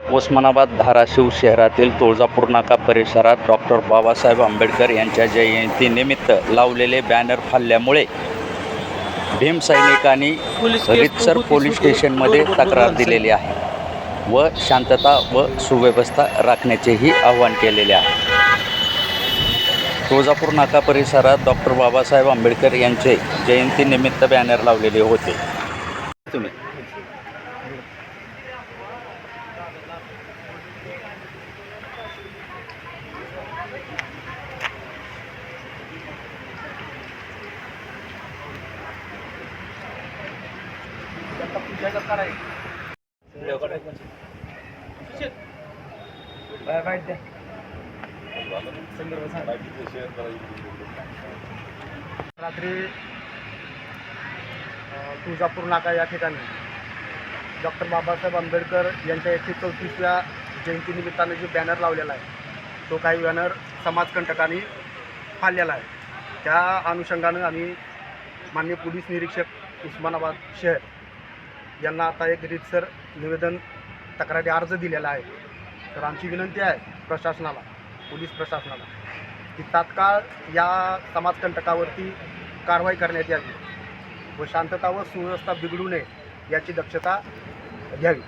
उस्मानाबाद धाराशिव शहरातील तुळजापूर नाका परिसरात डॉक्टर बाबासाहेब आंबेडकर यांच्या जयंतीनिमित्त लावलेले बॅनर फाडल्यामुळे भीम सैनिकांनी रितसर पोलीस स्टेशनमध्ये तक्रार दिलेली आहे व शांतता व सुव्यवस्था राखण्याचेही आवाहन केलेले आहे. तुळजापूर नाका परिसरात डॉक्टर बाबासाहेब आंबेडकर यांचे जयंतीनिमित्त बॅनर लावलेले होते. तुम्ही? रात्री तुळजापूर नाका या ठिकाणी. डॉक्टर बाबासाहेब आंबेडकर यांच्या एकशे चौतीसव्या जयंतीनिमित्तानं जो बॅनर लावलेला आहे तो काही बॅनर समाजकंटकांनी फाडलेला आहे. त्या अनुषंगानं आम्ही माननीय पोलीस निरीक्षक उस्मानाबाद शहर यांना आता एक रीतसर निवेदन तक्रारी अर्ज दिलेला आहे. तर आमची विनंती आहे प्रशासनाला पोलीस प्रशासनाला की तात्काळ या समाजकंटकावरती कारवाई करण्यात यावी व शांतता व सुव्यवस्था बिघडू नये याची दक्षता घ्यावी.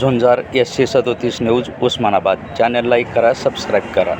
झुंजार एस सी सदोतीस न्यूज उस्मानाबाद. चॅनल लाईक करा सबस्क्राईब करा.